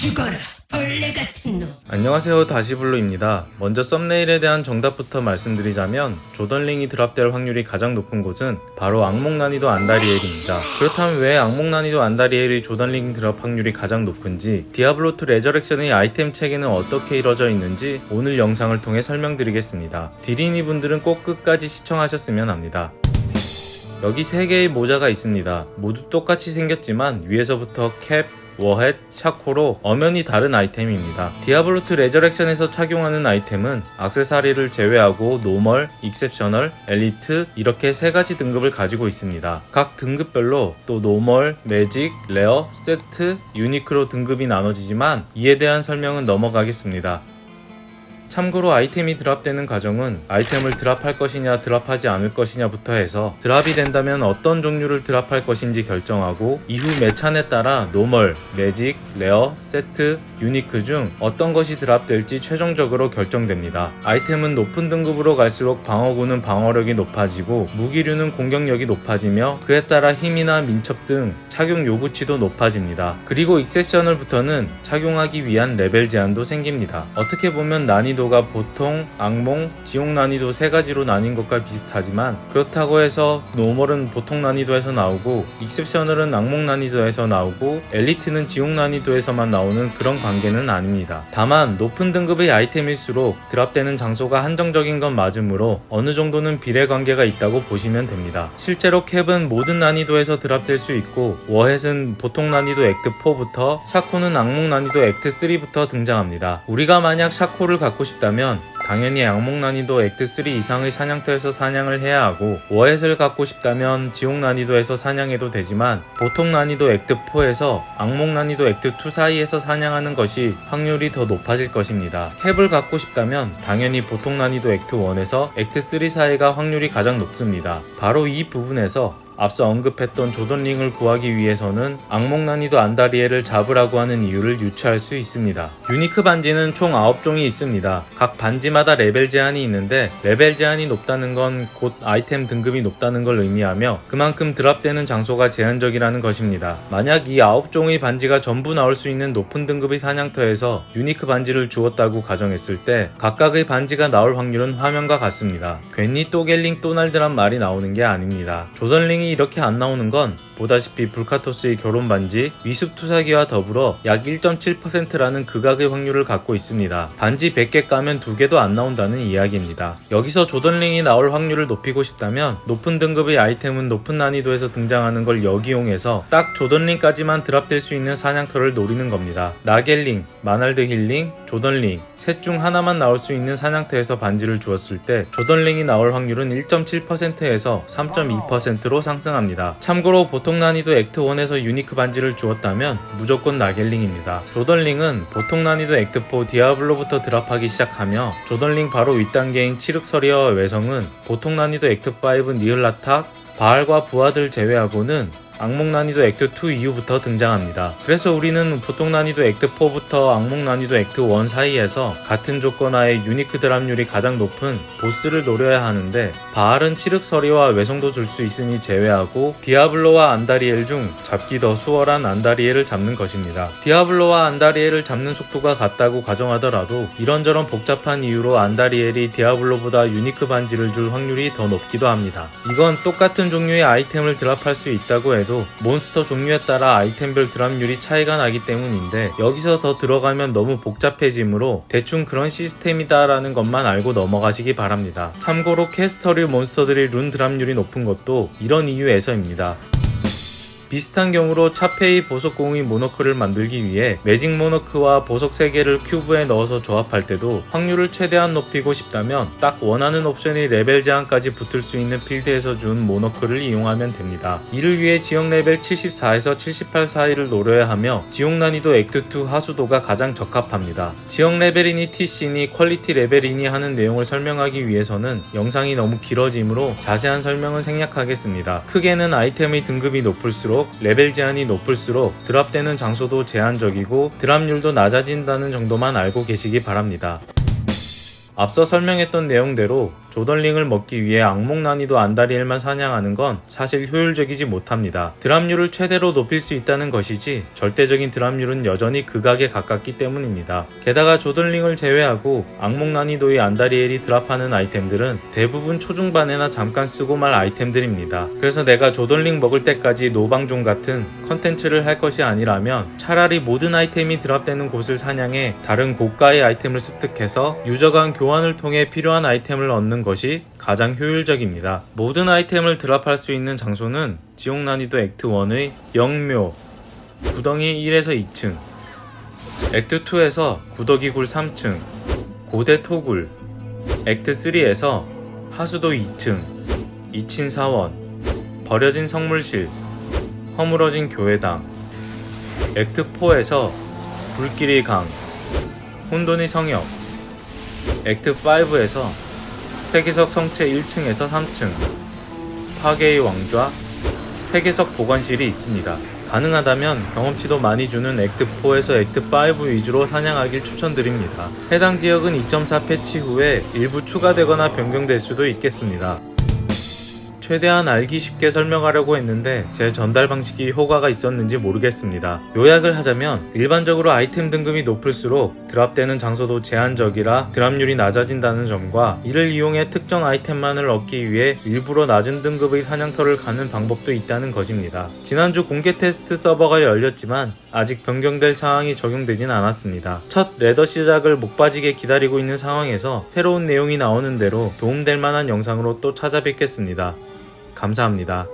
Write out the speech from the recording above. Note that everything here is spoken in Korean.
죽어라 벌레 같은 놈 안녕하세요 다시블루입니다. 먼저 썸네일에 대한 정답부터 말씀드리자면 조던링이 드랍될 확률이 가장 높은 곳은 바로 악몽 난이도 안다리엘입니다. 그렇다면 왜 악몽 난이도 안다리엘이 조던링 드랍 확률이 가장 높은지 디아블로2 레저렉션의 아이템 체계는 어떻게 이루어져 있는지 오늘 영상을 통해 설명드리겠습니다. 디리니 분들은 꼭 끝까지 시청하셨으면 합니다. 여기 3개의 모자가 있습니다. 모두 똑같이 생겼지만 위에서부터 캡, 워헷, 샤코로 엄연히 다른 아이템입니다. 디아블로2 레저렉션에서 착용하는 아이템은 악세사리를 제외하고 노멀, 익셉셔널, 엘리트 이렇게 세 가지 등급을 가지고 있습니다. 각 등급별로 또 노멀, 매직, 레어, 세트, 유니크로 등급이 나눠지지만 이에 대한 설명은 넘어가겠습니다. 참고로 아이템이 드랍되는 과정은 아이템을 드랍할 것이냐 드랍하지 않을 것이냐부터 해서 드랍이 된다면 어떤 종류를 드랍할 것인지 결정하고 이후 매찬에 따라 노멀, 매직, 레어, 세트, 유니크 중 어떤 것이 드랍될지 최종적으로 결정됩니다. 아이템은 높은 등급으로 갈수록 방어구는 방어력이 높아지고 무기류는 공격력이 높아지며 그에 따라 힘이나 민첩 등 착용 요구치도 높아집니다. 그리고 익셉셔널부터는 착용하기 위한 레벨 제한도 생깁니다. 어떻게 보면 난이도 가 보통, 악몽, 지옥 난이도 세 가지로 나뉜 것과 비슷하지만 그렇다고 해서 노멀은 보통 난이도에서 나오고 익셉셔널은 악몽 난이도에서 나오고 엘리트는 지옥 난이도에서만 나오는 그런 관계는 아닙니다. 다만 높은 등급의 아이템일수록 드랍되는 장소가 한정적인 건 맞으므로 어느 정도는 비례 관계가 있다고 보시면 됩니다. 실제로 캡은 모든 난이도에서 드랍될 수 있고 워헷은 보통 난이도 액트 4부터 샤코는 악몽 난이도 액트 3부터 등장합니다. 우리가 만약 샤코를 갖고 싶다면 당연히 악몽 난이도 액트 3 이상의 사냥터에서 사냥을 해야 하고 워헷을 갖고 싶다면 지옥 난이도에서 사냥해도 되지만 보통 난이도 액트 4에서 악몽 난이도 액트 2 사이에서 사냥하는 것이 확률이 더 높아질 것입니다. 캡을 갖고 싶다면 당연히 보통 난이도 액트 1에서 액트 3 사이가 확률이 가장 높습니다. 바로 이 부분에서 앞서 언급했던 조던링을 구하기 위해서는 악몽 난이도 안다리에를 잡으라고 하는 이유를 유추할 수 있습니다. 유니크 반지는 총 9종이 있습니다. 각 반지마다 레벨 제한이 있는데 레벨 제한이 높다는 건 곧 아이템 등급이 높다는 걸 의미하며 그만큼 드랍되는 장소가 제한적이라는 것입니다. 만약 이 9종의 반지가 전부 나올 수 있는 높은 등급의 사냥터에서 유니크 반지를 주었다고 가정했을 때 각각의 반지가 나올 확률은 화면과 같습니다. 괜히 또 갤링 또 날드란 말이 나오는 게 아닙니다. 조던링이 이렇게 안 나오는 건 보다시피 불카토스의 결혼 반지, 위습 투사기와 더불어 약 1.7%라는 극악의 확률을 갖고 있습니다. 반지 100개 까면 2개도 안 나온다는 이야기입니다. 여기서 조던링이 나올 확률을 높이고 싶다면 높은 등급의 아이템은 높은 난이도에서 등장하는 걸 역이용해서 딱 조던링까지만 드랍될 수 있는 사냥터를 노리는 겁니다. 나겔링, 마날드 힐링, 조던링 셋 중 하나만 나올 수 있는 사냥터에서 반지를 주었을 때 조던링이 나올 확률은 1.7%에서 3.2%로 상승합니다. 참고로 보통 난이도 액트 1에서 유니크 반지를 주었다면 무조건 나겔링입니다. 조던링은 보통 난이도 액트 4 디아블로부터 드랍하기 시작하며 조던링 바로 윗단계인 칠흑서리와 외성은 보통 난이도 액트 5 니을라탁, 바알과 부하들 제외하고는 악몽 난이도 액트 2 이후부터 등장합니다. 그래서 우리는 보통 난이도 액트 4부터 악몽 난이도 액트 1 사이에서 같은 조건 하에 유니크 드랍률이 가장 높은 보스를 노려야 하는데 바알은 칠흑서리와 외성도 줄 수 있으니 제외하고 디아블로와 안다리엘 중 잡기 더 수월한 안다리엘을 잡는 것입니다. 디아블로와 안다리엘을 잡는 속도가 같다고 가정하더라도 이런저런 복잡한 이유로 안다리엘이 디아블로보다 유니크 반지를 줄 확률이 더 높기도 합니다. 이건 똑같은 종류의 아이템을 드랍할 수 있다고 해도 몬스터 종류에 따라 아이템별 드랍률이 차이가 나기 때문인데 여기서 더 들어가면 너무 복잡해지므로 대충 그런 시스템이다 라는 것만 알고 넘어가시기 바랍니다. 참고로 캐스터류 몬스터들이 룬 드랍률이 높은 것도 이런 이유에서입니다. 비슷한 경우로 차페이 보석공의 모노크를 만들기 위해 매직 모노크와 보석 3개를 큐브에 넣어서 조합할 때도 확률을 최대한 높이고 싶다면 딱 원하는 옵션이 레벨 제한까지 붙을 수 있는 필드에서 준 모노크를 이용하면 됩니다. 이를 위해 지역 레벨 74에서 78 사이를 노려야 하며 지옥 난이도 액트2 하수도가 가장 적합합니다. 지역 레벨이니 TC니 퀄리티 레벨이니 하는 내용을 설명하기 위해서는 영상이 너무 길어지므로 자세한 설명은 생략하겠습니다. 크게는 아이템의 등급이 높을수록 레벨 제한이 높을수록 드랍되는 장소도 제한적이고 드랍률도 낮아진다는 정도만 알고 계시기 바랍니다. 앞서 설명했던 내용대로 조던링을 먹기 위해 악몽 난이도 안다리엘만 사냥하는 건 사실 효율적이지 못합니다. 드랍률을 최대로 높일 수 있다는 것이지 절대적인 드랍률은 여전히 극악에 가깝기 때문입니다. 게다가 조던링을 제외하고 악몽 난이도의 안다리엘이 드랍하는 아이템들은 대부분 초중반에나 잠깐 쓰고 말 아이템들입니다. 그래서 내가 조던링 먹을 때까지 노방종 같은 컨텐츠를 할 것이 아니라면 차라리 모든 아이템이 드랍되는 곳을 사냥해 다른 고가의 아이템을 습득해서 유저 간 교환을 통해 필요한 아이템을 얻는 것이 가장 효율적입니다. 모든 아이템을 드랍할 수 있는 장소는 지옥 난이도 액트 1의 영묘, 구덩이 1에서 2층, 액트 2에서 구더기 굴 3층, 고대 토굴, 액트 3에서 하수도 2층, 이친 사원, 버려진 성물실, 허물어진 교회당, 액트 4에서 불길의 강, 혼돈의 성역, 액트 5에서 세계석 성체 1층에서 3층, 파괴의 왕좌, 세계석 보관실이 있습니다. 가능하다면 경험치도 많이 주는 액트 4에서 액트 5 위주로 사냥하길 추천드립니다. 해당 지역은 2.4 패치 후에 일부 추가되거나 변경될 수도 있겠습니다. 최대한 알기 쉽게 설명하려고 했는데 제 전달 방식이 효과가 있었는지 모르겠습니다. 요약을 하자면 일반적으로 아이템 등급이 높을수록 드랍되는 장소도 제한적이라 드랍률이 낮아진다는 점과 이를 이용해 특정 아이템만을 얻기 위해 일부러 낮은 등급의 사냥터를 가는 방법도 있다는 것입니다. 지난주 공개 테스트 서버가 열렸지만 아직 변경될 사항이 적용되진 않았습니다. 첫 레더 시작을 목 빠지게 기다리고 있는 상황에서 새로운 내용이 나오는 대로 도움될 만한 영상으로 또 찾아뵙겠습니다. 감사합니다.